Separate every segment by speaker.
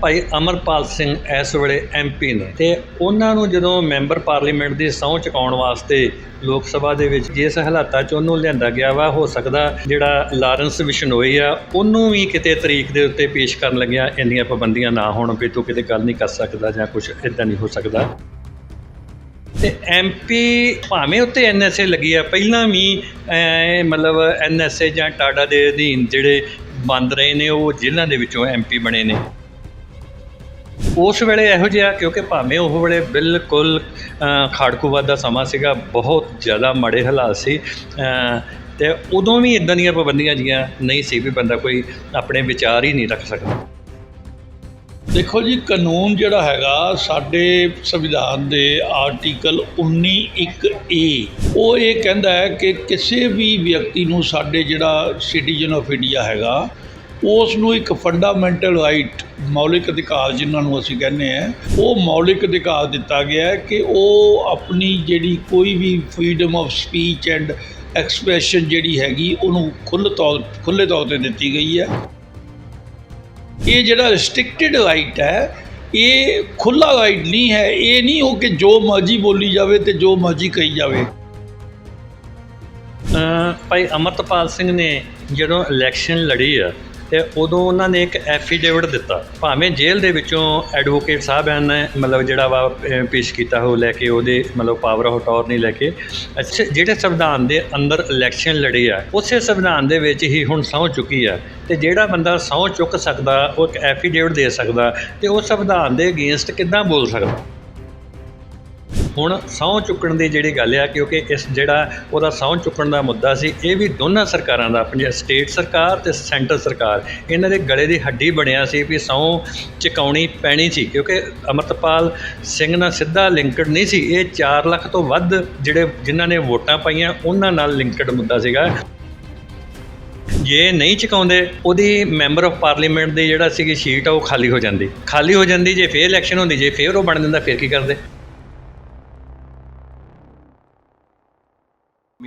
Speaker 1: ਭਾਈ ਅਮਰਪਾਲ ਸਿੰਘ ਇਸ ਵੇਲੇ ਐਮਪੀ ਨੇ ਤੇ ਉਹਨਾਂ ਨੂੰ ਜਦੋਂ ਮੈਂਬਰ ਪਾਰਲੀਮੈਂਟ ਦੀ ਸਹੁੰ ਚੁਕਾਉਣ ਵਾਸਤੇ ਲੋਕ ਸਭਾ ਦੇ ਵਿੱਚ ਜਿਸ ਹਾਲਾਤਾਂ 'ਚ ਉਹਨੂੰ ਲਿਆਂਦਾ ਗਿਆ ਵਾ, ਹੋ ਸਕਦਾ ਜਿਹੜਾ ਲਾਰੈਂਸ ਬਿਸ਼ਨੋਈ ਆ, ਉਹਨੂੰ ਵੀ ਕਿਤੇ ਤਰੀਕ ਦੇ ਉੱਤੇ ਪੇਸ਼ ਕਰਨ ਲੱਗਿਆ ਇੰਨੀਆਂ ਪਾਬੰਦੀਆਂ ਨਾ ਹੋਣ ਵੀ ਤੂੰ ਕਿਤੇ ਗੱਲ ਨਹੀਂ ਕਰ ਸਕਦਾ ਜਾਂ ਕੁਝ ਇਦਾਂ ਨਹੀਂ ਹੋ ਸਕਦਾ। ਤੇ ਐਮਪੀ ਭਾਵੇਂ ਉੱਤੇ ਐਨਐਸਏ ਲੱਗੀ ਆ, ਪਹਿਲਾਂ ਵੀ, ਐ, ਮਤਲਬ ਐਨਐਸਏ ਜਾਂ ਟਾਟਾ ਦੇ ਅਧੀਨ ਜਿਹੜੇ ਬੰਦ ਰਹੇ ਨੇ, ਉਹ ਜੇਲ੍ਹਾਂ ਦੇ ਵਿੱਚੋਂ ਐਮਪੀ ਬਣੇ ਨੇ। ਉਸ ਵੇਲੇ ਇਹੋ ਜਿਹਾ ਕਿਉਂਕਿ ਭਾਵੇਂ ਉਹ ਵੇਲੇ ਬਿਲਕੁਲ ਖਾੜਕੂਵਾਦ ਦਾ ਸਮਾਂ ਸੀਗਾ ਬਹੁਤ ਜ਼ਿਆਦਾ ਮਾੜੇ ਹਾਲਾਤ ਸੀ ਅ, ਤੇ ਉਦੋਂ ਵੀ ਇਦਾਂ ਦੀਆਂ ਪਾਬੰਦੀਆਂ ਜੀਆਂ ਨਹੀਂ ਸੀ ਵੀ ਬੰਦਾ ਕੋਈ ਆਪਣੇ ਵਿਚਾਰ ਹੀ ਨਹੀਂ ਰੱਖ ਸਕਦਾ।
Speaker 2: ਦੇਖੋ ਜੀ ਕਾਨੂੰਨ ਜਿਹੜਾ ਹੈਗਾ ਸਾਡੇ ਸੰਵਿਧਾਨ ਦੇ ਆਰਟੀਕਲ 19 ਏ ਉਹ ਇਹ ਕਹਿੰਦਾ ਹੈ ਕਿ ਕਿਸੇ ਵੀ ਵਿਅਕਤੀ ਨੂੰ ਸਾਡੇ ਜਿਹੜਾ ਸਿਟੀਜ਼ਨ ਆਫ ਇੰਡੀਆ ਹੈਗਾ ਉਸ ਨੂੰ ਇੱਕ ਫੰਡਾਮੈਂਟਲ ਰਾਈਟ ਮੌਲਿਕ ਅਧਿਕਾਰ ਜਿਨ੍ਹਾਂ ਨੂੰ ਅਸੀਂ ਕਹਿੰਦੇ ਆ ਉਹ ਮੌਲਿਕ ਅਧਿਕਾਰ ਦਿੱਤਾ ਗਿਆ ਹੈ ਕਿ ਉਹ ਆਪਣੀ ਜਿਹੜੀ ਕੋਈ ਵੀ freedom of speech and expression ਜਿਹੜੀ ਹੈਗੀ, ਉਹਨੂੰ ਖੁੱਲ੍ਹ ਤੌਰ, ਖੁੱਲ੍ਹੇ ਤੌਰ ਤੇ ਦਿੱਤੀ ਗਈ ਹੈ। ਇਹ ਜਿਹੜਾ ਰਿਸਟ੍ਰਿਕਟਿਡ ਰਾਈਟ ਹੈ, ਇਹ ਖੁੱਲਾ ਰਾਈਟ ਨਹੀਂ ਹੈ, ਇਹ ਨਹੀਂ ਹੋ ਕਿ ਜੋ ਮਰਜ਼ੀ ਬੋਲੀ ਜਾਵੇ ਤੇ ਜੋ ਮਰਜ਼ੀ ਕਹੀ ਜਾਵੇ।
Speaker 1: ਭਾਈ ਅਮਰਤਪਾਲ ਸਿੰਘ ਨੇ ਜਦੋਂ ਇਲੈਕਸ਼ਨ ਲੜੀ ਆ ਤੇ ਉਦੋਂ ਉਹਨਾਂ ਨੇ ਇੱਕ ਐਫੀਡੇਵਿਟ ਦਿੱਤਾ। ਭਾਵੇਂ ਜੇਲ੍ਹ ਦੇ ਵਿੱਚੋਂ ਐਡਵੋਕੇਟ ਸਾਹਿਬ ਹਨ, ਮਤਲਬ ਜਿਹੜਾ ਵਾ ਪੇਸ਼ ਕੀਤਾ ਉਹ ਲੈ ਕੇ ਉਹਦੇ ਮਤਲਬ ਪਾਵਰ ਆਫ ਅਟਾਰਨੀ ਲੈ ਕੇ, ਅੱਛਾ, ਜਿਹੜੇ ਸੰਵਿਧਾਨ ਦੇ ਅੰਦਰ ਇਲੈਕਸ਼ਨ ਲੜੀ ਆ, ਉਸੇ ਸੰਵਿਧਾਨ ਦੇ ਵਿੱਚ ਹੀ ਹੁਣ ਸਹੁੰ ਚੁੱਕੀ ਆ। ਤੇ ਜਿਹੜਾ ਬੰਦਾ ਸਹੁੰ ਚੁੱਕ ਸਕਦਾ, ਉਹ ਇੱਕ ਐਫੀਡੇਵਿਟ ਦੇ ਸਕਦਾ, ਤੇ ਉਹ ਸੰਵਿਧਾਨ ਦੇ ਅਗੇਂਸਟ ਕਿੱਦਾਂ ਬੋਲ ਸਕਦਾ? ਹੁਣ ਸਹੁੰ ਚੁੱਕਣ ਦੀ ਜਿਹੜੀ ਗੱਲ ਆ, ਕਿਉਂਕਿ ਇਸ ਜਿਹੜਾ ਉਹਦਾ ਸਹੁੰ ਚੁੱਕਣ ਦਾ ਮੁੱਦਾ ਸੀ, ਇਹ ਵੀ ਦੋਨਾਂ ਸਰਕਾਰਾਂ ਦਾ, ਪੰਜਾਬ ਸਟੇਟ ਸਰਕਾਰ ਤੇ ਸੈਂਟਰ ਸਰਕਾਰ। ਇਹਨਾਂ ਦੇ ਗਲੇ ਦੀ ਹੱਡੀ ਬਣਿਆ ਸੀ ਵੀ ਸਹੁੰ ਚੁਕਾਉਣੀ ਪੈਣੀ ਸੀ, ਕਿਉਂਕਿ ਅਮਰਤਪਾਲ ਸਿੰਘ ਨਾਲ ਸਿੱਧਾ ਲਿੰਕਡ ਨਹੀਂ ਸੀ। ਇਹ 4 ਲੱਖ ਤੋਂ ਵੱਧ ਜਿਹੜੇ ਜਿਨ੍ਹਾਂ ਨੇ ਵੋਟਾਂ ਪਾਈਆਂ, ਉਹਨਾਂ ਨਾਲ ਲਿੰਕਡ ਮੁੱਦਾ ਸੀਗਾ। ਜੇ ਨਹੀਂ ਚੁਕਾਉਂਦੇ, ਉਹਦੀ ਮੈਂਬਰ ਆਫ ਪਾਰਲੀਮੈਂਟ ਦੀ ਜਿਹੜਾ ਸੀਗੀ ਸ਼ੀਟ ਆ, ਉਹ ਖਾਲੀ ਹੋ ਜਾਂਦੀ। ਖਾਲੀ ਹੋ ਜਾਂਦੀ, ਜੇ ਫੇਰ ਇਲੈਕਸ਼ਨ ਹੁੰਦੀ, ਜੇ ਫੇਰ ਉਹ ਬਣ ਜਾਂਦਾ, ਫਿਰ ਕੀ ਕਰਦੇ?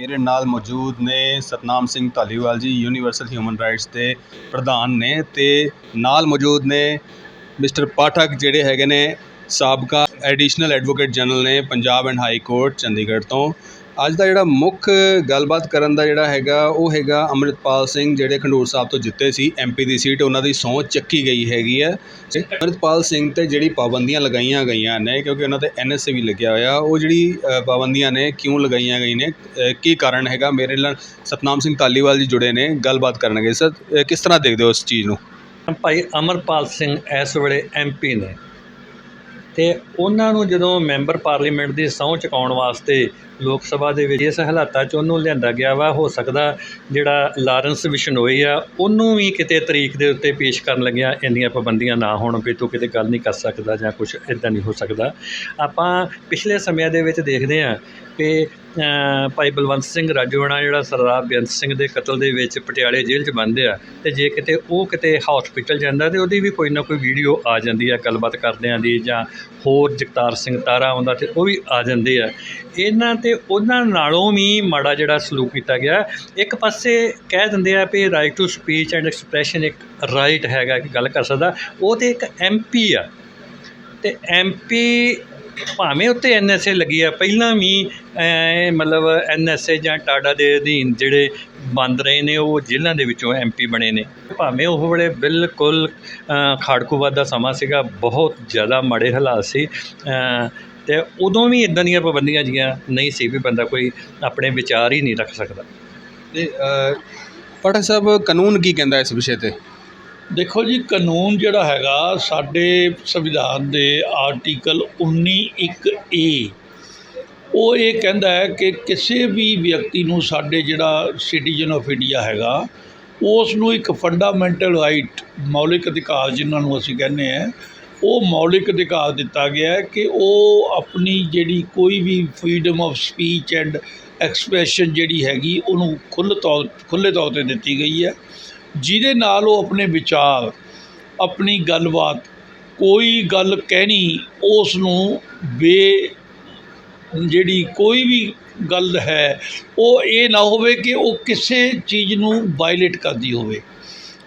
Speaker 3: ਮੇਰੇ ਨਾਲ ਮੌਜੂਦ ਨੇ ਸਤਨਾਮ ਸਿੰਘ ਧਾਲੀਵਾਲ ਜੀ ਯੂਨੀਵਰਸਲ ਹਿਊਮਨ ਰਾਈਟਸ ਦੇ ਪ੍ਰਧਾਨ ਨੇ ਤੇ ਨਾਲ ਮੌਜੂਦ ਨੇ ਮਿਸਟਰ ਪਾਠਕ ਜਿਹੜੇ ਹੈਗੇ ਨੇ ਸਾਬਕਾ ਐਡੀਸ਼ਨਲ ਐਡਵੋਕੇਟ ਜਨਰਲ ਨੇ Punjab and high court Chandigarh ਤੋਂ। ਅੱਜ ਦਾ ਜਿਹੜਾ ਮੁੱਖ ਗੱਲਬਾਤ ਕਰਨ ਦਾ ਜਿਹੜਾ ਹੈਗਾ, ਉਹ ਹੈਗਾ ਅੰਮ੍ਰਿਤਪਾਲ ਸਿੰਘ ਜਿਹੜੇ ਖੰਡੂਰ ਸਾਹਿਬ ਤੋਂ ਜਿੱਤੇ ਸੀ ਐਮਪੀ ਦੀ ਸੀਟ, ਉਹਨਾਂ ਦੀ ਸਹੁੰ ਚੱਕੀ ਗਈ ਹੈਗੀ ਹੈ। ਤੇ ਅੰਮ੍ਰਿਤਪਾਲ ਸਿੰਘ ਤੇ ਜਿਹੜੀ ਪਾਬੰਦੀਆਂ ਲਗਾਈਆਂ ਗਈਆਂ ਨੇ, ਕਿਉਂਕਿ ਉਹਨਾਂ ਤੇ ਐਨਐਸਏ ਵੀ ਲੱਗਿਆ ਹੋਇਆ, ਉਹ ਜਿਹੜੀ ਪਾਬੰਦੀਆਂ ਨੇ ਕਿਉਂ ਲਗਾਈਆਂ ਗਈਆਂ ਨੇ ਕੀ ਕਾਰਨ ਹੈਗਾ? ਮੇਰੇ ਨਾਲ ਸਤਨਾਮ ਸਿੰਘ ਧਾਲੀਵਾਲ ਜੀ ਜੁੜੇ ਨੇ, ਗੱਲਬਾਤ ਕਰਨਗੇ। ਸਰ ਕਿਸ ਤਰ੍ਹਾਂ ਦੇਖਦੇ ਹੋ ਇਸ ਚੀਜ਼ ਨੂੰ?
Speaker 1: ਭਾਈ ਅਮਰਪਾਲ ਸਿੰਘ ਇਸ ਵੇਲੇ ਐਮਪੀ ਨੇ। ਤੇ ਉਹਨਾਂ ਨੂੰ ਜਦੋਂ ਮੈਂਬਰ ਪਾਰਲੀਮੈਂਟ ਦੀ ਸਹੁੰ ਚੁਕਾਉਣ ਵਾਸਤੇ ਲੋਕ ਸਭਾ ਦੇ ਵਿੱਚ ਇਸ ਹਾਲਾਤਾਂ 'ਚ ਉਹਨੂੰ ਲਿਆਂਦਾ ਗਿਆ ਵਾ, ਹੋ ਸਕਦਾ ਜਿਹੜਾ ਲਾਰੈਂਸ ਬਿਸ਼ਨੋਈ ਆ, ਉਹਨੂੰ ਵੀ ਕਿਤੇ ਤਰੀਕ ਦੇ ਉੱਤੇ ਪੇਸ਼ ਕਰਨ ਲੱਗਿਆ ਇੰਨੀਆਂ ਪਾਬੰਦੀਆਂ ਨਾ ਹੋਣ ਵੀ ਤੂੰ ਕਿਤੇ ਗੱਲ ਨਹੀਂ ਕਰ ਸਕਦਾ ਜਾਂ ਕੁਝ ਇਦਾਂ ਨਹੀਂ ਹੋ ਸਕਦਾ। ਆਪਾਂ ਪਿਛਲੇ ਸਮਿਆਂ ਦੇ ਵਿੱਚ ਦੇਖਦੇ ਹਾਂ ਕਿ ਭਾਈ ਬਲਵੰਤ ਸਿੰਘ ਰਾਜੋਆਣਾ ਜਿਹੜਾ ਸਰਦਾਰ ਬੇਅੰਤ ਸਿੰਘ ਦੇ ਕਤਲ ਦੇ ਵਿੱਚ ਪਟਿਆਲੇ ਜੇਲ੍ਹ 'ਚ ਬੰਦ ਆ, ਤੇ ਜੇ ਕਿਤੇ ਉਹ ਕਿਤੇ ਹਸਪੀਟਲ ਜਾਂਦਾ, ਤੇ ਉਹਦੀ ਵੀ ਕੋਈ ਨਾ ਕੋਈ ਵੀਡੀਓ ਆ ਜਾਂਦੀ ਆ, ਗੱਲਬਾਤ ਕਰਦਿਆਂ ਦੀ, ਜਾਂ ਹੋਰ ਜਗਤਾਰ ਸਿੰਘ ਤਾਰਾ ਆਉਂਦਾ ਤੇ ਉਹ ਵੀ ਆ ਜਾਂਦੇ ਆ। ਇਹਨਾਂ ਤੇ ਉਹਨਾਂ ਨਾਲੋਂ ਵੀ ਮਾੜਾ ਜਿਹੜਾ ਸਲੂਕ ਕੀਤਾ ਗਿਆ, ਇੱਕ ਪਾਸੇ ਕਹਿ ਦਿੰਦੇ ਆ ਵੀ right to speech and expression ਇੱਕ ਰਾਈਟ ਹੈਗਾ ਕਿ ਗੱਲ ਕਰ ਸਕਦਾ, ਉਹ ਤੇ ਇੱਕ ਐਮਪੀ ਆ। ਤੇ ਐਮਪੀ ਭਾਵੇਂ ਉੱਤੇ ਐਨਐਸਏ ਲੱਗੀ ਆ ਪਹਿਲਾਂ ਵੀ ਐ ਮਤਲਬ ਐਨਐਸਏ ਜਾਂ ਟਾਟਾ ਦੇ ਅਧੀਨ ਜਿਹੜੇ ਬੰਦ ਰਹੇ ਨੇ ਉਹ ਜੇਲ੍ਹਾਂ ਦੇ ਵਿੱਚੋਂ ਐਮਪੀ ਬਣੇ ਨੇ। ਭਾਵੇਂ ਉਹ ਵੇਲੇ ਬਿਲਕੁਲ ਖਾੜਕੂਵਾਦ ਦਾ ਸਮਾਂ ਸੀਗਾ ਬਹੁਤ ਜ਼ਿਆਦਾ ਮਾੜੇ ਹਾਲਾਤ ਸੀ ਅ, ਤੇ ਉਦੋਂ ਵੀ ਇਦਾਂ ਦੀਆਂ ਪਾਬੰਦੀਆਂ ਜੀਆਂ ਨਹੀਂ ਸੀ ਵੀ ਬੰਦਾ ਕੋਈ ਆਪਣੇ ਵਿਚਾਰ ਹੀ ਨਹੀਂ ਰੱਖ ਸਕਦਾ।
Speaker 3: ਤੇ ਪਾਠਕ ਸਾਹਿਬ ਕਾਨੂੰਨ ਕੀ ਕਹਿੰਦਾ ਇਸ ਵਿਸ਼ੇ ਤੇ?
Speaker 2: ਦੇਖੋ ਜੀ, ਕਾਨੂੰਨ ਜਿਹੜਾ ਹੈਗਾ, ਸਾਡੇ ਸੰਵਿਧਾਨ ਦੇ ਆਰਟੀਕਲ 19 ਏ ਉਹ ਇਹ ਕਹਿੰਦਾ ਹੈ ਕਿ ਕਿਸੇ ਵੀ ਵਿਅਕਤੀ ਨੂੰ ਸਾਡੇ ਜਿਹੜਾ ਸਿਟੀਜ਼ਨ ਆਫ ਇੰਡੀਆ ਹੈਗਾ ਉਸ ਨੂੰ ਇੱਕ ਫੰਡਾਮੈਂਟਲ ਰਾਈਟ ਮੌਲਿਕ ਅਧਿਕਾਰ ਜਿਨ੍ਹਾਂ ਨੂੰ ਅਸੀਂ ਕਹਿੰਦੇ ਆ ਉਹ ਮੌਲਿਕ ਅਧਿਕਾਰ ਦਿੱਤਾ ਗਿਆ ਹੈ ਕਿ ਉਹ ਆਪਣੀ ਜਿਹੜੀ ਕੋਈ ਵੀ freedom of speech and expression ਜਿਹੜੀ ਹੈਗੀ, ਉਹਨੂੰ ਖੁੱਲ੍ਹ ਤੌਰ, ਖੁੱਲ੍ਹੇ ਤੌਰ ਤੇ ਦਿੱਤੀ ਗਈ ਹੈ। ਜਿਹਦੇ ਨਾਲ ਉਹ ਆਪਣੇ ਵਿਚਾਰ, ਆਪਣੀ ਗੱਲਬਾਤ, ਕੋਈ ਗੱਲ ਕਹਿਣੀ, ਉਸ ਨੂੰ ਬੇ, ਜਿਹੜੀ ਕੋਈ ਵੀ ਗੱਲ ਹੈ, ਉਹ ਇਹ ਨਾ ਹੋਵੇ ਕਿ ਉਹ ਕਿਸੇ ਚੀਜ਼ ਨੂੰ ਵਾਇਲੇਟ ਕਰਦੀ ਹੋਵੇ।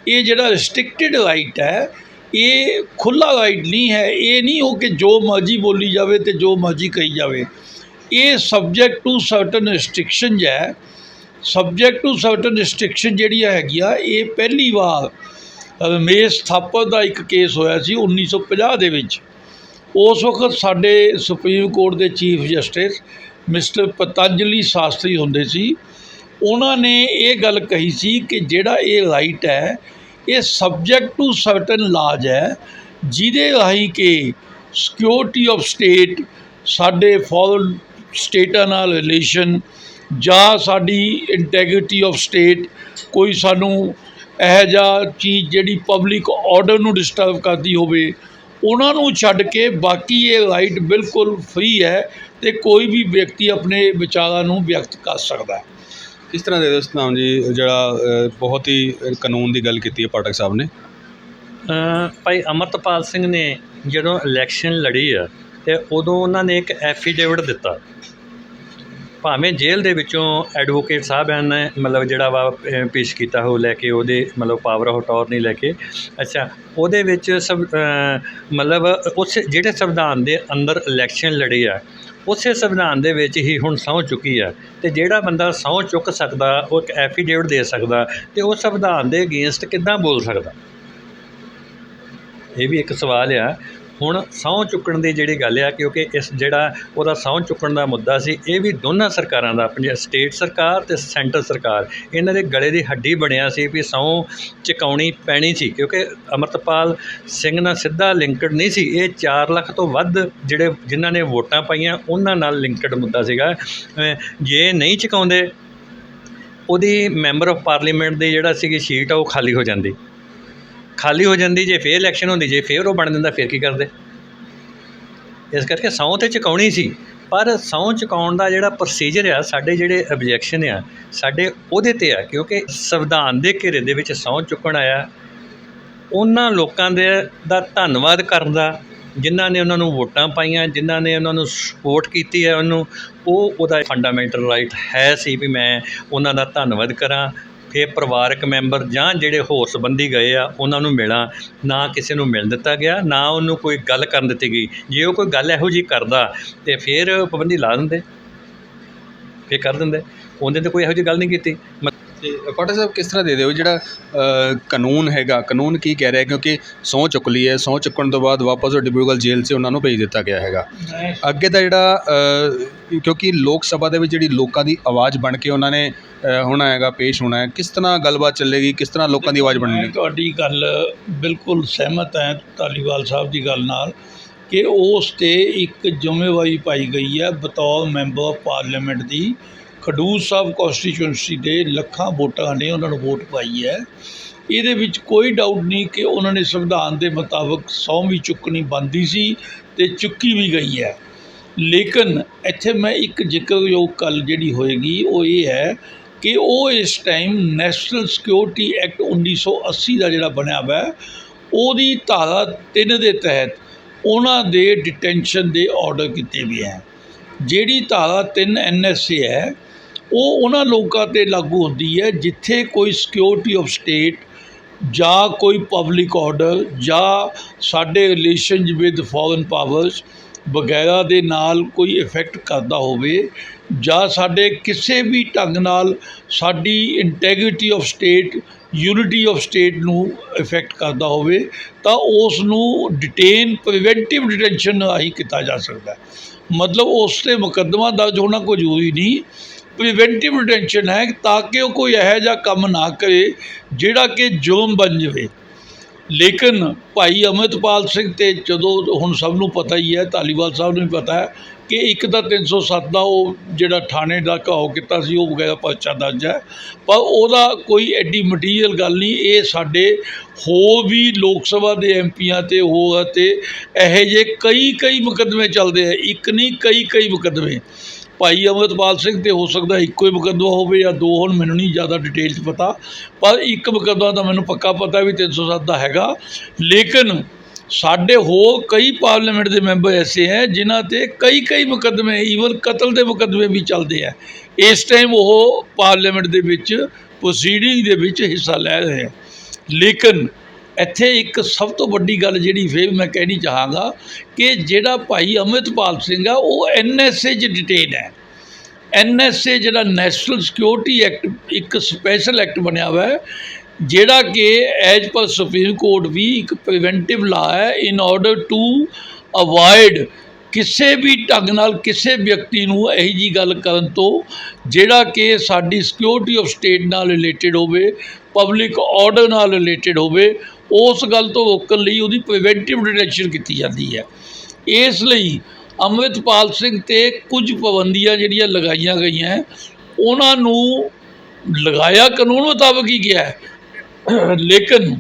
Speaker 2: ਇਹ ਜਿਹੜਾ ਰਿਸਟ੍ਰਿਕਟਿਡ ਰਾਈਟ ਹੈ, ਇਹ ਖੁੱਲਾ ਰਾਈਟ ਨਹੀਂ ਹੈ। ਇਹ ਨਹੀਂ ਹੋ ਕਿ ਜੋ ਮਰਜ਼ੀ ਬੋਲੀ ਜਾਵੇ ਤੇ ਜੋ ਮਰਜ਼ੀ ਕਹੀ ਜਾਵੇ। ਇਹ ਸਬਜੈਕਟ ਟੂ ਸਰਟਨ ਰਿਸਟ੍ਰਿਕਸ਼ਨਸ ਹੈ। ਸਬਜੈਕਟ ਟੂ ਸਰਟਨ ਰਿਸਟ੍ਰਿਕਸ਼ਨ ਜਿਹੜੀ ਹੈਗੀ ਆ, ਇਹ ਪਹਿਲੀ ਵਾਰ ਰਮੇਸ਼ ਥਾਪਰ ਦਾ ਇੱਕ ਕੇਸ ਹੋਇਆ ਸੀ 1950 ਦੇ ਵਿੱਚ। ਉਸ ਵਕਤ ਸਾਡੇ ਸੁਪਰੀਮ ਕੋਰਟ ਦੇ chief justice mister Patanjali Shastri ਹੁੰਦੇ ਸੀ, ਉਹਨਾਂ ਨੇ ਇਹ ਗੱਲ ਕਹੀ ਸੀ ਕਿ ਜਿਹੜਾ ਇਹ ਰਾਈਟ ਹੈ, ਇਹ ਸਬਜੈਕਟ ਟੂ ਸਰਟਨ ਲਾਜ ਹੈ, ਜਿਹਦੇ ਰਾਹੀਂ ਕਿ ਸਿਕਿਉਰਿਟੀ ਆਫ ਸਟੇਟ ਸਾਡੇ ਫੋਰਨ ਸਟੇਟਾਂ ਨਾਲ ਰਿਲੇਸ਼ਨ ਜਾਂ ਸਾਡੀ ਇੰਟੈਗ੍ਰਿਟੀ ਆਫ ਸਟੇਟ ਕੋਈ ਸਾਨੂੰ ਇਹੋ ਜਿਹਾ ਚੀਜ਼ ਜਿਹੜੀ ਪਬਲਿਕ ਆਰਡਰ ਨੂੰ ਡਿਸਟਰਬ ਕਰਦੀ ਹੋਵੇ ਉਹਨਾਂ ਨੂੰ ਛੱਡ ਕੇ ਬਾਕੀ ਇਹ ਰਾਈਟ ਬਿਲਕੁਲ ਫ੍ਰੀ ਹੈ ਤੇ ਕੋਈ ਵੀ ਵਿਅਕਤੀ ਆਪਣੇ ਵਿਚਾਰਾਂ ਨੂੰ ਵਿਅਕਤ ਕਰ ਸਕਦਾ ਹੈ।
Speaker 3: ਕਿਸ ਤਰ੍ਹਾਂ ਦੇ ਦਿਓ ਸਤਨਾਮ ਜੀ ਜਿਹੜਾ ਬਹੁਤ ਹੀ ਕਾਨੂੰਨ ਦੀ ਗੱਲ ਕੀਤੀ ਹੈ ਪਾਠਕ ਸਾਹਿਬ ਨੇ?
Speaker 1: ਅ, ਭਾਈ ਅਮਰਤਪਾਲ ਸਿੰਘ ਨੇ ਜਦੋਂ ਇਲੈਕਸ਼ਨ ਲੜੀ ਆ ਤੇ ਉਦੋਂ ਉਹਨਾਂ ਨੇ ਇੱਕ ਐਫੀਡੇਵਿਟ ਦਿੱਤਾ। ਭਾਵੇਂ ਜੇਲ੍ਹ ਦੇ ਵਿੱਚੋਂ ਐਡਵੋਕੇਟ ਸਾਹਿਬ ਨੇ ਮਤਲਬ ਜਿਹੜਾ ਵਾ ਪੇਸ਼ ਕੀਤਾ ਹੋ, ਲੈ ਕੇ ਉਹਦੇ, ਮਤਲਬ ਪਾਵਰ ਆਫ ਅਟਾਰਨੀ ਲੈ ਕੇ। ਅੱਛਾ, ਉਹਦੇ ਵਿੱਚ ਸਭ ਮਤਲਬ ਉਸ ਜਿਹੜੇ ਸੰਵਿਧਾਨ ਦੇ ਅੰਦਰ ਇਲੈਕਸ਼ਨ ਲੜੀ ਆ, ਉਸੇ ਸੰਵਿਧਾਨ ਦੇ ਵਿੱਚ ਹੀ ਹੁਣ ਸਹੁੰ ਚੁੱਕੀ ਆ। ਤੇ ਜਿਹੜਾ ਬੰਦਾ ਸਹੁੰ ਚੁੱਕ ਸਕਦਾ, ਉਹ ਇੱਕ ਐਫੀਡੇਵਿਟ ਦੇ ਸਕਦਾ, ਤੇ ਉਹ ਸੰਵਿਧਾਨ ਦੇ ਅਗੇਂਸਟ ਕਿੱਦਾਂ ਬੋਲ ਸਕਦਾ? ਇਹ ਵੀ ਇੱਕ ਸਵਾਲ ਆ। ਹੁਣ ਸਹੁੰ ਚੁੱਕਣ ਦੀ ਜਿਹੜੀ ਗੱਲ ਆ, ਕਿਉਂਕਿ ਇਸ ਜਿਹੜਾ ਉਹਦਾ ਸਹੁੰ ਚੁੱਕਣ ਦਾ ਮੁੱਦਾ ਸੀ, ਇਹ ਵੀ ਦੋਨਾਂ ਸਰਕਾਰਾਂ ਦਾ, ਪੰਜਾਬ ਸਟੇਟ ਸਰਕਾਰ ਤੇ ਸੈਂਟਰ ਸਰਕਾਰ। ਇਹਨਾਂ ਦੇ ਗਲੇ ਦੀ ਹੱਡੀ ਬਣਿਆ ਸੀ ਵੀ ਸਹੁੰ ਚੁਕਾਉਣੀ ਪੈਣੀ ਸੀ, ਕਿਉਂਕਿ ਅਮਰਤਪਾਲ ਸਿੰਘ ਨਾਲ ਸਿੱਧਾ ਲਿੰਕਡ ਨਹੀਂ ਸੀ। ਇਹ 4 ਲੱਖ ਤੋਂ ਵੱਧ ਜਿਹੜੇ ਜਿਨ੍ਹਾਂ ਨੇ ਵੋਟਾਂ ਪਾਈਆਂ, ਉਹਨਾਂ ਨਾਲ ਲਿੰਕਡ ਮੁੱਦਾ ਸੀਗਾ। ਜੇ ਨਹੀਂ ਚੁਕਾਉਂਦੇ, ਉਹਦੀ ਮੈਂਬਰ ਆਫ ਪਾਰਲੀਮੈਂਟ ਦੀ ਜਿਹੜਾ ਸੀਗੀ ਸੀਟ ਆ, ਉਹ ਖਾਲੀ ਹੋ ਜਾਂਦੀ। ਖਾਲੀ ਹੋ ਜਾਂਦੀ, ਜੇ ਫੇਰ ਇਲੈਕਸ਼ਨ ਹੁੰਦੀ, ਜੇ ਫੇਰ ਉਹ ਬਣ ਜਾਂਦਾ, ਫਿਰ ਕੀ ਕਰਦੇ? ਇਸ ਕਰਕੇ ਸਹੁੰ ਤੇ ਚੁਕਾਉਣੀ ਸੀ, ਪਰ ਸਹੁੰ ਚੁਕਾਉਣ ਦਾ ਜਿਹੜਾ ਪ੍ਰੋਸੀਜਰ ਆ, ਸਾਡੇ ਜਿਹੜੇ ਆਬਜੈਕਸ਼ਨ ਆ, ਸਾਡੇ ਉਹਦੇ ਤੇ ਆ, ਕਿਉਂਕਿ ਸੰਵਿਧਾਨ ਦੇ ਘੇਰੇ ਦੇ ਵਿੱਚ ਸਹੁੰ ਚੁੱਕਣ ਆਇਆ, ਉਹਨਾਂ ਲੋਕਾਂ ਦੇ ਦਾ ਧੰਨਵਾਦ ਕਰਨ ਦਾ, ਜਿਨ੍ਹਾਂ ਨੇ ਉਹਨਾਂ ਨੂੰ ਵੋਟਾਂ ਪਾਈਆਂ, ਜਿਨ੍ਹਾਂ ਨੇ ਉਹਨਾਂ ਨੂੰ ਸਪੋਰਟ ਕੀਤੀ ਹੈ ਉਹਨੂੰ, ਉਹ ਉਹਦਾ ਫੰਡਾਮੈਂਟਲ ਰਾਈਟ ਹੈ ਸੀ ਵੀ ਮੈਂ ਉਹਨਾਂ ਦਾ ਧੰਨਵਾਦ ਕਰਾਂ ਫਿਰ ਪਰਿਵਾਰਕ ਮੈਂਬਰ ਜਾਂ ਜਿਹੜੇ ਹੋਰ ਸੰਬੰਧੀ ਗਏ ਆ, ਉਹਨਾਂ ਨੂੰ ਮਿਲਾਂ, ਨਾ ਕਿਸੇ ਨੂੰ ਮਿਲਣ ਦਿੱਤਾ ਗਿਆ, ਨਾ ਉਹਨੂੰ ਕੋਈ ਗੱਲ ਕਰਨ ਦਿੱਤੀ ਗਈ। ਜੇ ਉਹ ਕੋਈ ਗੱਲ ਇਹੋ ਜਿਹੀ ਕਰਦਾ ਤੇ ਫਿਰ ਪਾਬੰਦੀ ਲਾ ਦਿੰਦੇ। ਫਿਰ ਕਰ ਦਿੰਦੇ। ਉਹਦੇ ਤੇ ਕੋਈ ਇਹੋ ਜਿਹੀ ਗੱਲ ਨਹੀਂ ਕੀਤੀ। ਮ-
Speaker 3: ਤੇ ਸਾਹਿਬ, ਕਿਸ ਤਰ੍ਹਾਂ ਦੇ ਦਿਓ ਜਿਹੜਾ ਕਾਨੂੰਨ ਹੈਗਾ? ਕਾਨੂੰਨ ਕੀ ਕਹਿ ਰਿਹਾ? ਕਿਉਂਕਿ ਸਹੁੰ ਚੁੱਕ ਲਈ ਹੈ। ਸਹੁੰ ਚੁੱਕਣ ਤੋਂ ਬਾਅਦ ਵਾਪਸ ਉਹ ਡਿਬਰੂਗੜ੍ਹ ਜੇਲ੍ਹ 'ਚ ਉਹਨਾਂ ਨੂੰ ਭੇਜ ਦਿੱਤਾ ਗਿਆ ਹੈਗਾ। ਅੱਗੇ ਦਾ ਜਿਹੜਾ ਕਿਉਂਕਿ ਲੋਕ ਸਭਾ ਦੇ ਵਿੱਚ ਜਿਹੜੀ ਲੋਕਾਂ ਦੀ ਆਵਾਜ਼ ਬਣ ਕੇ ਉਹਨਾਂ ਨੇ ਹੋਣਾ ਹੈਗਾ, ਪੇਸ਼ ਹੋਣਾ ਹੈ। ਕਿਸ ਤਰ੍ਹਾਂ ਗੱਲਬਾਤ ਚੱਲੇਗੀ? ਕਿਸ ਤਰ੍ਹਾਂ ਲੋਕਾਂ ਦੀ ਆਵਾਜ਼
Speaker 2: ਮੈਂ
Speaker 3: ਬਣਨੀ
Speaker 2: ਤੁਹਾਡੀ ਗੱਲ ਬਿਲਕੁਲ ਸਹਿਮਤ ਹੈ ਧਾਲੀਵਾਲ ਸਾਹਿਬ ਦੀ ਗੱਲ ਨਾਲ ਕਿ ਉਸ ਤੇ ਇੱਕ ਜ਼ਿੰਮੇਵਾਰੀ ਪਾਈ ਗਈ ਹੈ ਬਤੌਰ ਮੈਂਬਰ ਆਫ ਪਾਰਲੀਮੈਂਟ ਦੀ। ਖਡੂਰ ਸਾਹਿਬ ਕਨਸਟੀਚੁਐਂਸੀ ਦੇ ਲੱਖਾਂ ਵੋਟਰਾਂ ਨੇ ਉਹਨਾਂ ਨੂੰ ਵੋਟ ਪਾਈ ਹੈ। ਇਹਦੇ ਵਿੱਚ ਕੋਈ ਡਾਊਟ ਨਹੀਂ ਕਿ ਉਹਨਾਂ ਨੇ ਸੰਵਿਧਾਨ ਦੇ ਮੁਤਾਬਕ ਸਹੁੰ ਵੀ ਚੁੱਕਣੀ ਬਣਦੀ ਸੀ ਤੇ ਚੁੱਕੀ ਵੀ ਗਈ ਹੈ। ਲੇਕਿਨ ਇੱਥੇ ਮੈਂ ਇੱਕ ਜ਼ਿਕਰਯੋਗ ਗੱਲ ਜਿਹੜੀ ਹੋਏਗੀ, ਉਹ ਇਹ ਹੈ ਕਿ ਉਹ ਇਸ ਟਾਈਮ ਨੈਸ਼ਨਲ ਸਿਕਿਉਰਿਟੀ ਐਕਟ 1980 ਦਾ ਜਿਹੜਾ ਬਣਿਆ ਹੋਇਆ ਉਹਦੀ ਧਾਰਾ 3 ਦੇ ਤਹਿਤ ਉਹਨਾਂ ਦੇ ਡਿਟੈਂਸ਼ਨ ਦੇ ਆਰਡਰ ਕੀਤੇ ਵੀ ਹੈ। ਜਿਹੜੀ ਧਾਰਾ 3 ਐਨਐਸਏ ਹੈ ਉਹ ਉਹਨਾਂ ਲੋਕਾਂ ਤੇ ਲਾਗੂ ਹੁੰਦੀ ਹੈ ਜਿੱਥੇ ਕੋਈ ਸਿਕਿਉਰਿਟੀ ਆਫ ਸਟੇਟ ਜਾਂ ਕੋਈ ਪਬਲਿਕ ਆਰਡਰ ਜਾਂ ਸਾਡੇ ਰਿਲੇਸ਼ਨ ਵਿਦ ਫੋਰਨ ਪਾਵਰਸ ਵਗੈਰਾ ਦੇ ਨਾਲ ਕੋਈ ਇਫੈਕਟ ਕਰਦਾ ਹੋਵੇ ਜਾਂ ਸਾਡੇ ਕਿਸੇ ਵੀ ਢੰਗ ਨਾਲ ਸਾਡੀ integrity of state unity of state ਨੂੰ ਇਫੈਕਟ ਕਰਦਾ ਹੋਵੇ ਤਾਂ ਉਸ ਨੂੰ ਡਿਟੇਨ ਪ੍ਰੀਵੈਂਟਿਵ ਡਿਟੈਂਸ਼ਨ ਰਾਹੀਂ ਕੀਤਾ ਜਾ ਸਕਦਾ ਮਤਲਬ ਉਸ ਤੇ ਮੁਕੱਦਮਾ ਦਰਜ ਹੋਣਾ ਕੋਈ ਜ਼ਰੂਰੀ ਨਹੀਂ। ਪ੍ਰੀਵੈਂਟਿਵ ਡਿਟੈਂਸ਼ਨ ਹੈ ਤਾਂ ਕਿ ਉਹ ਕੋਈ ਇਹੋ ਜਿਹਾ ਕੰਮ ਨਾ ਕਰੇ ਜਿਹੜਾ ਕਿ ਜੁਰਮ ਬਣ ਜਾਵੇ। ਲੇਕਿਨ ਭਾਈ ਅਮਿਤਪਾਲ ਸਿੰਘ ਤੇ ਜਦੋਂ ਹੁਣ ਸਭ ਨੂੰ ਪਤਾ ਹੀ ਹੈ, ਧਾਲੀਵਾਲ ਸਾਹਿਬ ਨੂੰ ਵੀ ਪਤਾ ਹੈ ਕਿ ਇੱਕ ਤਾਂ 307 ਦਾ ਉਹ ਜਿਹੜਾ ਥਾਣੇ ਦਾ ਘਾਓ ਕੀਤਾ ਸੀ, ਉਹ ਵਗੈਰਾ ਪਰਚਾ ਦਰਜ ਹੈ। ਪਰ ਉਹਦਾ ਕੋਈ ਐਡੀ ਮਟੀਰੀਅਲ ਗੱਲ ਨਹੀਂ, ਇਹ ਸਾਡੇ ਹੋਰ ਵੀ ਲੋਕ ਸਭਾ ਦੇ ਐਮਪੀਆਂ ਤੇ ਹੋਰ 'ਤੇ ਇਹੋ ਜਿਹੇ ਕਈ ਕਈ ਮੁਕੱਦਮੇ ਚੱਲਦੇ ਆ। ਇੱਕ ਨਹੀਂ ਕਈ ਕਈ ਮੁਕੱਦਮੇ। ਭਾਈ ਅਮਰਤਪਾਲ ਸਿੰਘ ਤੇ ਹੋ ਸਕਦਾ ਇੱਕੋ ਹੀ ਮੁਕੱਦਮਾ ਹੋਵੇ ਜਾਂ ਦੋ ਹੋਣ, ਮੈਨੂੰ ਨਹੀਂ ਜ਼ਿਆਦਾ ਡਿਟੇਲ 'ਚ ਪਤਾ। ਪਰ ਇੱਕ ਮੁਕੱਦਮਾ ਤਾਂ ਮੈਨੂੰ ਪੱਕਾ ਪਤਾ ਵੀ 307 ਦਾ ਹੈਗਾ। ਲੇਕਿਨ ਸਾਡੇ ਹੋਰ ਕਈ ਪਾਰਲੀਮੈਂਟ ਦੇ ਮੈਂਬਰ ਐਸੇ ਹੈ ਜਿਨ੍ਹਾਂ ਤੇ ਕਈ ਕਈ ਮੁਕੱਦਮੇ ਈਵਨ ਕਤਲ ਦੇ ਮੁਕੱਦਮੇ ਵੀ ਚੱਲਦੇ ਆ। ਇਸ ਟਾਈਮ ਉਹ ਪਾਰਲੀਮੈਂਟ ਦੇ ਵਿੱਚ ਪ੍ਰੋਸੀਡਿੰਗ ਦੇ ਵਿੱਚ ਹਿੱਸਾ ਲੈ ਰਹੇ ਹੈ ਲੇਕਿਨ ਇੱਥੇ ਇੱਕ ਸਭ ਤੋਂ ਵੱਡੀ ਗੱਲ ਜਿਹੜੀ ਫਿਰ ਮੈਂ ਕਹਿਣੀ ਚਾਹਾਂਗਾ ਕਿ ਜਿਹੜਾ ਭਾਈ ਅੰਮ੍ਰਿਤਪਾਲ ਸਿੰਘ ਆ, ਉਹ ਐਨਐਸਏ 'ਚ ਡਿਟੇਨ ਹੈ। ਐਨਐਸਏ ਜਿਹੜਾ ਨੈਸ਼ਨਲ ਸਿਕਿਉਰਿਟੀ ਐਕਟ ਇੱਕ ਸਪੈਸ਼ਲ ਐਕਟ ਬਣਿਆ ਹੋਇਆ ਹੈ, ਜਿਹੜਾ ਕਿ ਐਜ ਪਰ ਸੁਪਰੀਮ ਕੋਰਟ ਵੀ ਇੱਕ ਪ੍ਰੀਵੈਂਟਿਵ ਲਾ ਹੈ ਇਨ ਆਰਡਰ ਟੂ ਅਵੋਇਡ ਕਿਸੇ ਵੀ ਢੰਗ ਨਾਲ ਕਿਸੇ ਵਿਅਕਤੀ ਨੂੰ ਇਹੋ ਜੀ ਗੱਲ ਕਰਨ ਤੋਂ, ਜਿਹੜਾ ਕਿ ਸਾਡੀ ਸਿਕਿਉਰਿਟੀ ਆਫ ਸਟੇਟ ਨਾਲ ਰਿਲੇਟਡ ਹੋਵੇ ਪਬਲਿਕ ਆਰਡਰ ਨਾਲ ਰਿਲੇਟਡ ਹੋਵੇ ਉਸ ਗੱਲ ਤੋਂ ਰੋਕਣ ਲਈ ਉਹਦੀ ਪ੍ਰੀਵੈਂਟਿਵ ਡਿਟੈਕਸ਼ਨ ਕੀਤੀ ਜਾਂਦੀ ਹੈ। ਇਸ ਲਈ ਅੰਮ੍ਰਿਤਪਾਲ ਸਿੰਘ ਤੇ ਕੁਝ ਪਾਬੰਦੀਆਂ ਜਿਹੜੀਆਂ ਲਗਾਈਆਂ ਗਈਆਂ ਉਹਨਾਂ ਨੂੰ ਲਗਾਇਆ ਕਾਨੂੰਨ ਮੁਤਾਬਕ ਹੀ ਗਿਆ ਲੇਕਿਨ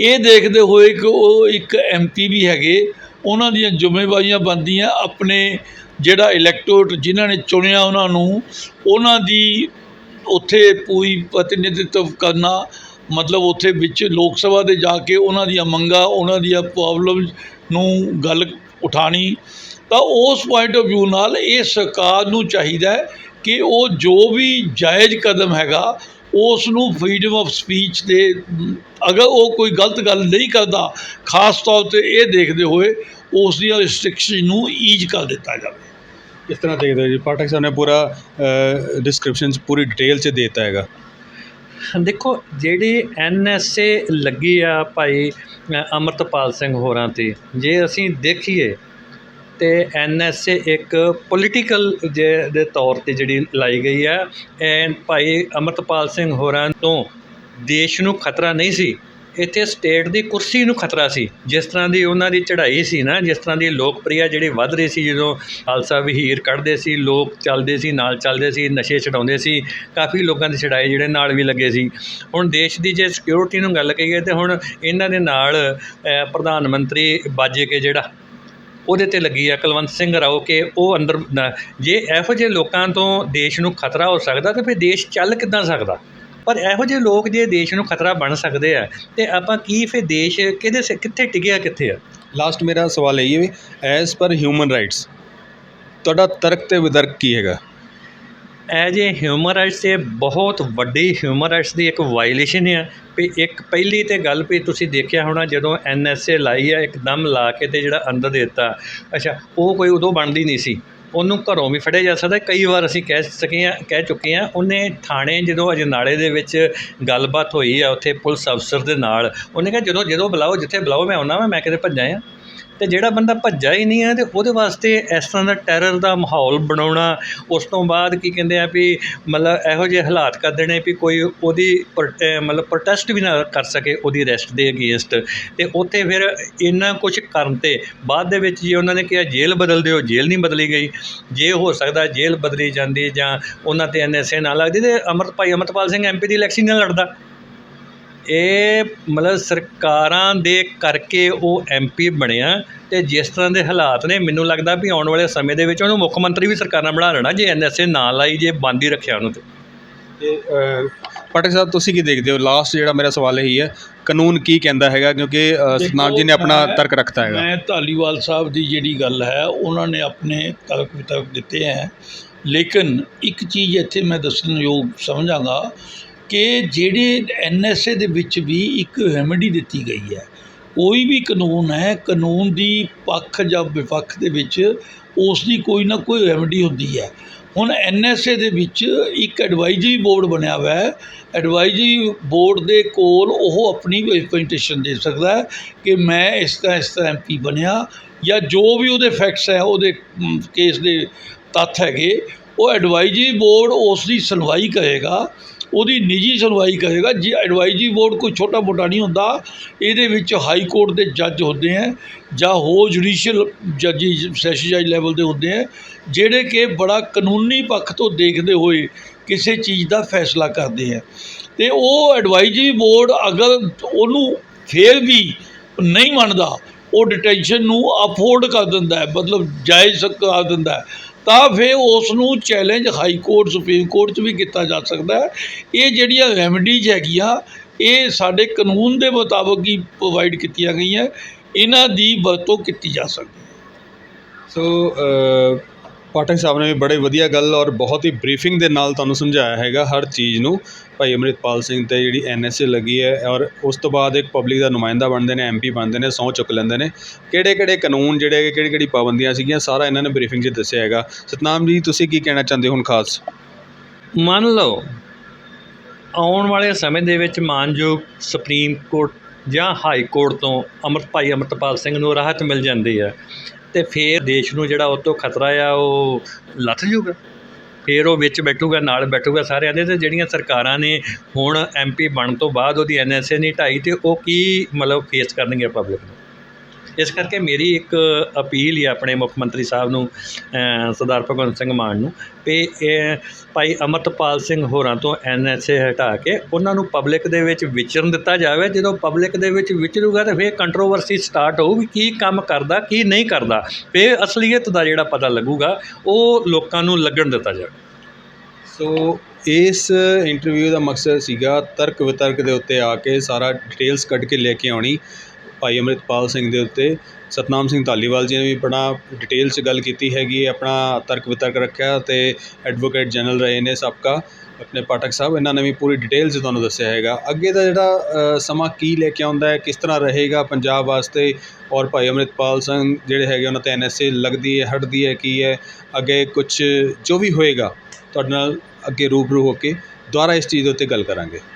Speaker 2: ਇਹ ਦੇਖਦੇ ਹੋਏ ਕਿ ਉਹ ਇੱਕ ਐਮਪੀ ਵੀ ਹੈਗੇ, ਉਹਨਾਂ ਦੀਆਂ ਜ਼ਿੰਮੇਵਾਰੀਆਂ ਬਣਦੀਆਂ, ਆਪਣੇ ਜਿਹੜਾ ਇਲੈਕਟੋਰੇਟ ਜਿਨ੍ਹਾਂ ਨੇ ਚੁਣਿਆ ਉਹਨਾਂ ਨੂੰ, ਉਹਨਾਂ ਦੀ ਉੱਥੇ ਪੂਰੀ ਪ੍ਰਤੀਨਿਧਿਤਵ ਕਰਨਾ ਮਤਲਬ ਉੱਥੇ ਵਿੱਚ ਲੋਕ ਸਭਾ ਦੇ ਜਾ ਕੇ ਉਹਨਾਂ ਦੀਆਂ ਮੰਗਾਂ, ਉਹਨਾਂ ਦੀਆਂ ਪ੍ਰੋਬਲਮ ਨੂੰ ਗੱਲ ਉਠਾਣੀ ਤਾਂ ਉਸ ਪੁਆਇੰਟ ਆਫ ਵਿਊ ਨਾਲ ਇਹ ਸਰਕਾਰ ਨੂੰ ਚਾਹੀਦਾ ਹੈ ਕਿ ਉਹ ਜੋ ਵੀ ਜਾਇਜ਼ ਕਦਮ ਹੈਗਾ, ਉਸ ਨੂੰ ਫਰੀडम ਆਫ ਸਪੀਚ ਦੇ, ਅਗਰ ਉਹ ਕੋਈ ਗਲਤ ਗੱਲ ਨਹੀਂ ਕਰਦਾ, ਖਾਸ ਤੌਰ ਤੇ ਇਹ ਦੇਖਦੇ ਹੋਏ ਉਸ ਦੀਆਂ ਰਿਸਟ੍ਰਿਕਸ਼ਨ ਨੂੰ ਈਜ਼ ਕਰ ਦਿੱਤਾ ਜਾਵੇ।
Speaker 3: ਇਸ ਤਰ੍ਹਾਂ ਦੇਖਦੇ ਜੀ, ਪਾਠਕ ਸਾਹਿਬ ਨੇ ਪੂਰਾ ਡਿਸਕ੍ਰਿਪਸ਼ਨ ਪੂਰੀ ਡਿਟੇਲ ਚ ਦੇ ਦਿੱਤਾ ਹੈਗਾ।
Speaker 1: ਦੇਖੋ ਜਿਹੜੀ ਐਨਐਸਏ ਲੱਗੀ ਆ ਭਾਈ ਅ, ਅਮਰਤਪਾਲ ਸਿੰਘ ਹੋਰਾਂ ਤੇ ਜੇ ਅਸੀਂ ਦੇਖੀਏ ਤੇ ਏ ਇੱਕ ਪੋਲੀਟੀਕਲ ਜੇ ਦੇ ਤੌਰ ਤੇ ਜਿਹੜੀ ਲਾਈ ਗਈ ਆ ਐਂਡ ਭਾਈ ਅਮਰਤਪਾਲ ਸਿੰਘ ਹੋਰਾਂ ਤੋਂ ਦੇਸ਼ ਨੂੰ ਖਤਰਾ ਨਹੀਂ ਸੀ। ਇੱਥੇ ਸਟੇਟ ਦੀ ਕੁਰਸੀ ਨੂੰ ਖਤਰਾ ਸੀ। ਜਿਸ ਤਰ੍ਹਾਂ ਦੀ ਉਹਨਾਂ ਦੀ ਚੜ੍ਹਾਈ ਸੀ ਨਾ, ਜਿਸ ਤਰ੍ਹਾਂ ਦੀ ਲੋਕਪ੍ਰਿਆ ਜਿਹੜੀ ਵੱਧ ਰਹੀ ਸੀ, ਜਦੋਂ ਖਾਲਸਾ ਵਹੀਰ ਕੱਢਦੇ ਸੀ, ਲੋਕ ਚੱਲਦੇ ਸੀ, ਨਾਲ ਚੱਲਦੇ ਸੀ, ਨਸ਼ੇ ਛਡਾਉਂਦੇ ਸੀ, ਕਾਫੀ ਲੋਕਾਂ ਦੇ ਛਡਾਏ ਜਿਹੜੇ ਨਾਲ ਵੀ ਲੱਗੇ ਸੀ। ਹੁਣ ਦੇਸ਼ ਦੀ ਜੇ ਸਿਕਿਉਰਿਟੀ ਨੂੰ ਗੱਲ ਕਹੀਏ ਤੇ ਹੁਣ ਇਹਨਾਂ ਦੇ ਨਾਲ ਪ੍ਰਧਾਨ ਮੰਤਰੀ ਬਾਜੇ ਕੇ ਜਿਹੜਾ ਉਹਦੇ ਤੇ ਲੱਗੀ ਆ, ਕੁਲਵੰਤ ਸਿੰਘ ਰਾਓ ਕਿ, ਉਹ ਅੰਦਰ ਜੇ ਇਹੋ ਜਿਹੇ ਲੋਕਾਂ ਤੋਂ ਦੇਸ਼ ਨੂੰ ਖਤਰਾ ਹੋ ਸਕਦਾ ਤਾਂ ਫਿਰ ਦੇਸ਼ ਚੱਲ ਕਿੱਦਾਂ ਸਕਦਾ? ਪਰ ਇਹੋ ਜਿਹੇ ਲੋਕ ਜੇ ਦੇਸ਼ ਨੂੰ ਖਤਰਾ ਬਣ ਸਕਦੇ ਆ ਤੇ ਆਪਾਂ ਕੀ ਫਿਰ ਦੇਸ਼ ਕਿਹਦੇ ਸ- ਕਿੱਥੇ ਟਿਕਿਆ ਕਿੱਥੇ ਆ?
Speaker 3: ਲਾਸਟ ਮੇਰਾ ਸਵਾਲ ਇਹ ਹੈ ਵੀ ਐਜ਼ ਪਰ ਹਿਊਮਨ ਰਾਈਟਸ ਤੁਹਾਡਾ ਤਰਕ ਤੇ ਵਿਦਰਕ ਕੀ ਹੈਗਾ?
Speaker 1: ਐਜ ਏ ਹਿਊਮਨ ਰਾਈਟਸ ਤੇ ਬਹੁਤ ਵੱਡੀ ਹਿਊਮਨ ਰਾਈਟਸ ਦੀ ਇੱਕ ਵਾਇਲੇਸ਼ਨ ਆ ਵੀ ਇੱਕ ਪਹਿਲੀ ਤੇ ਗੱਲ ਵੀ ਤੁਸੀਂ ਦੇਖਿਆ ਹੋਣਾ ਜਦੋਂ ਐਨਐਸਏ ਲਾਈ ਆ ਇੱਕਦਮ ਲਾ ਕੇ ਤੇ ਜਿਹੜਾ ਅੰਦਰ ਦਿੱਤਾ। ਅੱਛਾ ਉਹ ਕੋਈ ਉਦੋਂ ਬਣਦੀ ਨਹੀਂ ਸੀ। ਉਹਨੂੰ ਘਰੋਂ ਵੀ ਫੜਿਆ ਜਾ ਸਕਦਾ। ਕਈ ਵਾਰ ਅਸੀਂ ਕਹਿ ਸਕੇ ਹਾਂ ਕਹਿ ਚੁੱਕੇ ਹਾਂ, ਉਹਨੇ ਥਾਣੇ ਜਦੋਂ ਅਜਨਾਲੇ ਦੇ ਵਿੱਚ ਗੱਲਬਾਤ ਹੋਈ ਆ, ਉੱਥੇ ਪੁਲਿਸ ਅਫਸਰ ਦੇ ਨਾਲ, ਉਹਨੇ ਕਿਹਾ, ਜਦੋਂ ਜਦੋਂ ਬੁਲਾਓ, ਜਿੱਥੇ ਬੁਲਾਓ, ਮੈਂ ਆਉਣਾ ਵਾ, ਮੈਂ ਕਿਤੇ ਭੱਜਾਂ ਹਾਂ ਤੇ ਜਿਹੜਾ ਬੰਦਾ ਭੱਜਾ ਹੀ ਨਹੀਂ ਹੈ ਤੇ ਉਹਦੇ ਵਾਸਤੇ ਇਸ ਤਰ੍ਹਾਂ ਦਾ ਟੈਰਰ ਦਾ ਮਾਹੌਲ ਬਣਾਉਣਾ, ਉਸ ਤੋਂ ਬਾਅਦ ਕੀ ਕਹਿੰਦੇ ਆ ਵੀ ਮਤਲਬ ਇਹੋ ਜਿਹੇ ਹਾਲਾਤ ਕਰ ਦੇਣੇ ਵੀ ਕੋਈ ਉਹਦੀ ਪ੍ਰੋ- ਮਤਲਬ ਪ੍ਰੋਟੈਸਟ ਵੀ ਨਾ ਕਰ ਸਕੇ ਉਹਦੀ ਅਰੈਸਟ ਦੇ ਅਗੇਂਸਟ ਤੇ ਉੱਥੇ ਫਿਰ ਇੰਨਾ ਕੁਝ ਕਰਨ ਤੇ ਬਾਅਦ ਦੇ ਵਿੱਚ ਜੇ ਉਹਨਾਂ ਨੇ ਕਿਹਾ ਜੇਲ੍ਹ ਬਦਲ ਦਿਓ, ਜੇਲ੍ਹ ਨਹੀਂ ਬਦਲੀ ਗਈ, ਜੇ ਹੋ ਸਕਦਾ ਜੇਲ੍ਹ ਬਦਲੀ ਜਾਂਦੀ ਜਾਂ ਉਹਨਾਂ ਤੇ ਐਨਐਸਏ ਨਾ ਲੱਗਦੀ ਤੇ ਅਮਰਤ, ਭਾਈ ਅਮਰਤਪਾਲ ਸਿੰਘ ਐਮਪੀ ਦੀ ਇਲੈਕਸ਼ਨ ਨਾਲ ਲੜਦਾ। ਇਹ ਮਤਲਬ ਸਰਕਾਰਾਂ ਦੇ ਕਰਕੇ ਉਹ ਐਮਪੀ ਬਣਿਆ ਤੇ ਜਿਸ ਤਰ੍ਹਾਂ ਦੇ ਹਾਲਾਤ ਨੇ ਮੈਨੂੰ ਲੱਗਦਾ ਵੀ ਆਉਣ ਵਾਲੇ ਸਮੇਂ ਦੇ ਵਿੱਚ ਉਹਨੂੰ ਮੁੱਖ ਮੰਤਰੀ ਵੀ ਸਰਕਾਰਾਂ ਬਣਾ ਲੈਣਾ ਜੇ ਐਨਐਸਏ ਨਾ ਲਾਈ ਜੇ ਬੰਦ ਹੀ ਰੱਖਿਆ ਉਹਨੂੰ ਤੇ।
Speaker 3: ਤੇ ਅ, ਪਾਠਕ ਸਾਹਿਬ ਤੁਸੀਂ ਕੀ ਦੇਖਦੇ ਹੋ? ਲਾਸਟ ਜਿਹੜਾ ਮੇਰਾ ਸਵਾਲ ਇਹੀ ਹੈ ਕਾਨੂੰਨ ਕੀ ਕਹਿੰਦਾ ਹੈਗਾ? ਕਿਉਂਕਿ ਸਤਨਾਮ ਜੀ ਨੇ ਆਪਣਾ ਤਰਕ ਰੱਖਤਾ ਹੈਗਾ।
Speaker 2: ਮੈਂ ਧਾਲੀਵਾਲ ਸਾਹਿਬ ਦੀ ਜਿਹੜੀ ਗੱਲ ਹੈ ਉਹਨਾਂ ਨੇ ਆਪਣੇ ਤਰਕ ਵਿਤਰਕ ਦਿੱਤੇ ਹੈ। ਲੇਕਿਨ ਇੱਕ ਚੀਜ਼ ਇੱਥੇ ਮੈਂ ਦੱਸਣ ਯੋਗ ਸਮਝਾਂਗਾ ਕਿ ਜਿਹੜੇ ਐਨਐਸਏ ਦੇ ਵਿੱਚ ਵੀ ਇੱਕ ਰੈਮੇਡੀ ਦਿੱਤੀ ਗਈ ਹੈ। ਕੋਈ ਵੀ ਕਾਨੂੰਨ ਹੈ, ਕਾਨੂੰਨ ਦੀ ਪੱਖ ਜਾਂ ਵਿਪੱਖ ਦੇ ਵਿੱਚ ਉਸ ਦੀ ਕੋਈ ਨਾ ਕੋਈ ਰੈਮੇਡੀ ਹੁੰਦੀ ਹੈ। ਹੁਣ ਐਨਐਸਏ ਦੇ ਵਿੱਚ ਇੱਕ ਐਡਵਾਈਜ਼ਰੀ ਬੋਰਡ ਬਣਿਆ ਹੋਇਆ ਹੈ। ਐਡਵਾਈਜ਼ਰੀ ਬੋਰਡ ਦੇ ਕੋਲ ਉਹ ਆਪਣੀ ਰਿਪਰੈਜ਼ੈਂਟੇਸ਼ਨ ਦੇ ਸਕਦਾ ਹੈ ਕਿ ਮੈਂ ਇਸ ਤਰ੍ਹਾਂ ਇਸ ਤਰ੍ਹਾਂ ਐਮਪੀ ਬਣਿਆ ਜਾਂ ਜੋ ਵੀ ਉਹਦੇ ਫੈਕਟਸ ਹੈ, ਉਹਦੇ ਕੇਸ ਦੇ ਤੱਥ ਹੈਗੇ, ਉਹ ਐਡਵਾਈਜ਼ਰੀ ਬੋਰਡ ਉਸ ਦੀ ਸੁਣਵਾਈ ਕਰੇਗਾ। ਉਹਦੀ ਨਿੱਜੀ ਸੁਣਵਾਈ ਕਰੇਗਾ। ਜੇ ਐਡਵਾਈਜ਼ਰੀ ਬੋਰਡ ਕੋਈ ਛੋਟਾ ਮੋਟਾ ਨਹੀਂ ਹੁੰਦਾ, ਇਹਦੇ ਵਿੱਚ ਹਾਈ ਕੋਰਟ ਦੇ ਜੱਜ ਹੁੰਦੇ ਹੈ ਜਾਂ ਹੋਰ ਜੁਡੀਸ਼ੀਅਲ ਜੱਜੀ ਸੈਸ਼ਨ ਜੱਜ ਲੈਵਲ ਦੇ ਹੁੰਦੇ ਹੈ ਜਿਹੜੇ ਕਿ ਬੜਾ ਕਾਨੂੰਨੀ ਪੱਖ ਤੋਂ ਦੇਖਦੇ ਹੋਏ ਕਿਸੇ ਚੀਜ਼ ਦਾ ਫੈਸਲਾ ਕਰਦੇ ਹੈ ਤੇ ਉਹ ਐਡਵਾਈਜ਼ਰੀ ਬੋਰਡ ਅਗਰ ਉਹਨੂੰ ਫੇਰ ਵੀ ਨਹੀਂ ਮੰਨਦਾ, ਉਹ ਡਿਟੈਂਸ਼ਨ ਨੂੰ ਅਫੋਰਡ ਕਰ ਦਿੰਦਾ ਹੈ, ਮਤਲਬ ਜਾਇਜ਼ ਕਰ ਦਿੰਦਾ ਹੈ। ਤਾਂ ਫਿਰ ਉਸ ਨੂੰ challenge high court supreme court 'ਚ ਵੀ ਕੀਤਾ ਜਾ ਸਕਦਾ ਹੈ। ਇਹ ਜਿਹੜੀਆਂ ਰੈਮਡੀਜ਼ ਹੈਗੀਆਂ, ਇਹ ਸਾਡੇ ਕਾਨੂੰਨ ਦੇ ਮੁਤਾਬਕ ਹੀ ਪ੍ਰੋਵਾਈਡ ਕੀਤੀਆਂ ਗਈਆਂ। ਇਹਨਾਂ ਦੀ ਵਰਤੋਂ ਕੀਤੀ ਜਾ ਸਕਦੀ ਹੈ।
Speaker 3: ਸੋ ਪਾਠਕ ਸਾਹਿਬ ਨੇ ਵੀ ਬੜੇ ਵਧੀਆ ਗੱਲ ਔਰ ਬਹੁਤ ਹੀ ਬਰੀਫਿੰਗ ਦੇ ਨਾਲ ਤੁਹਾਨੂੰ ਸਮਝਾਇਆ ਹੈਗਾ ਹਰ ਚੀਜ਼ ਨੂੰ। ਭਾਈ ਅੰਮ੍ਰਿਤਪਾਲ ਸਿੰਘ ਤੇ ਜਿਹੜੀ ਐਨਐਸਏ ਲੱਗੀ ਹੈ ਔਰ ਉਸ ਤੋਂ ਬਾਅਦ ਇੱਕ ਪਬਲਿਕ ਦਾ ਨੁਮਾਇੰਦਾ ਬਣਦੇ ਨੇ ਐਮਪੀ ਬਣਦੇ ਨੇ, ਸਹੁੰ ਚੁੱਕ ਲੈਂਦੇ ਨੇ। ਕਿਹੜੇ ਕਿਹੜੇ ਕਾਨੂੰਨ ਜਿਹੜੇ ਹੈਗੇ ਕਿਹੜੀ ਕਿਹੜੀ ਪਾਬੰਦੀਆਂ ਸੀਗੀਆਂ, ਸਾਰਾ ਇਹਨਾਂ ਨੇ ਬਰੀਫਿੰਗ 'ਚ ਦੱਸਿਆ ਹੈਗਾ। ਸਤਨਾਮ ਜੀ, ਤੁਸੀਂ ਕੀ ਕਹਿਣਾ ਚਾਹੁੰਦੇ ਹੋ ਹੁਣ ਖਾਸ?
Speaker 1: ਮੰਨ ਲਓ, ਆਉਣ ਵਾਲੇ ਸਮੇਂ ਦੇ ਵਿੱਚ ਮਾਨਯੋਗ ਸੁਪਰੀਮ ਕੋਰਟ ਜਾਂ ਹਾਈ ਕੋਰਟ ਤੋਂ ਅੰਮ੍ਰਿਤ ਭਾਈ ਅੰਮ੍ਰਿਤਪਾਲ ਸਿੰਘ ਨੂੰ ਰਾਹਤ ਮਿਲ ਜਾਂਦੀ ਹੈ। ਤੇ ਫਿਰ ਦੇਸ਼ ਨੂੰ ਜਿਹੜਾ ਉਹ ਤੋਂ ਖਤਰਾ ਆ, ਉਹ ਲੱਥ ਜੂਗਾ ਫਿਰ ਉਹ ਵਿੱਚ ਬੈਠੂਗਾ, ਨਾਲ ਬੈਠੂਗਾ ਸਾਰਿਆਂ ਦੇ, ਤੇ ਜਿਹੜੀਆਂ ਸਰਕਾਰਾਂ ਨੇ ਹੁਣ ਐਮਪੀ ਬਣਨ ਤੋਂ ਬਾਅਦ ਉਹਦੀ ਐਨਐਸਏ ਨਹੀਂ ਢਾਈ ਤੇ ਉਹ ਕੀ ਮਤਲਬ ਫੇਸ ਕਰਨਗੇ ਪਬਲਿਕ ਨੂੰ? ਇਸ ਕਰਕੇ ਮੇਰੀ ਇੱਕ ਅਪੀਲ ਹੀ ਆ ਆਪਣੇ ਮੁੱਖ ਮੰਤਰੀ ਸਾਹਿਬ ਨੂੰ ਸਰਦਾਰ ਭਗਵੰਤ ਸਿੰਘ ਮਾਨ ਨੂੰ ਵੀ ਇਹ ਭਾਈ ਅਮਰਤਪਾਲ ਸਿੰਘ ਹੋਰਾਂ ਤੋਂ ਐਨਐਸਏ ਹਟਾ ਕੇ ਉਹਨਾਂ ਨੂੰ ਪਬਲਿਕ ਦੇ ਵਿੱਚ ਵਿਚਰਨ ਦਿੱਤਾ ਜਾਵੇ। ਜਦੋਂ ਪਬਲਿਕ ਦੇ ਵਿੱਚ ਵਿਚਰੂਗਾ ਤਾਂ ਫਿਰ ਕੰਟਰੋਵਰਸੀ ਸਟਾਰਟ ਹੋਊਗੀ, ਕੀ ਕੰਮ ਕਰਦਾ, ਕੀ ਨਹੀਂ ਕਰਦਾ, ਫਿਰ ਅਸਲੀਅਤ ਦਾ ਜਿਹੜਾ ਪਤਾ ਲੱਗੂਗਾ, ਉਹ ਲੋਕਾਂ ਨੂੰ ਲੱਗਣ ਦਿੱਤਾ ਜਾਵੇ।
Speaker 3: ਸੋ ਇਸ ਇੰਟਰਵਿਊ ਦਾ ਮਕਸਦ ਸੀਗਾ ਤਰਕ ਵਿਤਰਕ ਦੇ ਉੱਤੇ ਆ ਕੇ ਸਾਰਾ ਡਿਟੇਲਸ ਕੱਢ ਕੇ ਲੈ ਕੇ ਆਉਣੀ। ਭਾਈ ਅੰਮ੍ਰਿਤਪਾਲ ਸਿੰਘ ਦੇ ਉੱਤੇ ਸਤਨਾਮ ਸਿੰਘ ਧਾਲੀਵਾਲ ਜੀ ਨੇ ਵੀ ਬੜਾ ਡਿਟੇਲ 'ਚ ਗੱਲ ਕੀਤੀ ਹੈਗੀ ਹੈ, ਆਪਣਾ ਤਰਕ ਵਿਤਰਕ ਰੱਖਿਆ ਤੇ ਐਡਵੋਕੇਟ ਜਨਰਲ ਰਹੇ ਨੇ ਸਾਬਕਾ ਆਪਣੇ ਪਾਠਕ ਸਾਹਿਬ ਇਹਨਾਂ ਨੇ ਵੀ ਪੂਰੀ ਡਿਟੇਲ 'ਚ ਤੁਹਾਨੂੰ ਦੱਸਿਆ ਹੈਗਾ। ਅੱਗੇ ਦਾ ਜਿਹੜਾ ਸਮਾਂ ਕੀ ਲੈ ਕੇ ਆਉਂਦਾ ਹੈ ਕਿਸ ਤਰ੍ਹਾਂ ਰਹੇਗਾ ਪੰਜਾਬ ਵਾਸਤੇ? ਔਰ ਭਾਈ ਅੰਮ੍ਰਿਤਪਾਲ ਸਿੰਘ ਜਿਹੜੇ ਹੈਗੇ ਉਹਨਾਂ ਤੇ ਐਨਐਸਏ ਲੱਗਦੀ ਹੈ ਹਟਦੀ ਹੈ ਕੀ ਹੈ? ਅੱਗੇ ਕੁਝ ਜੋ ਵੀ ਹੋਏਗਾ ਤੁਹਾਡੇ ਨਾਲ ਅੱਗੇ ਰੂਬਰੂ ਹੋ ਕੇ ਦੁਬਾਰਾ ਇਸ ਚੀਜ਼ ਦੇ ਉੱਤੇ ਗੱਲ ਕਰਾਂਗੇ।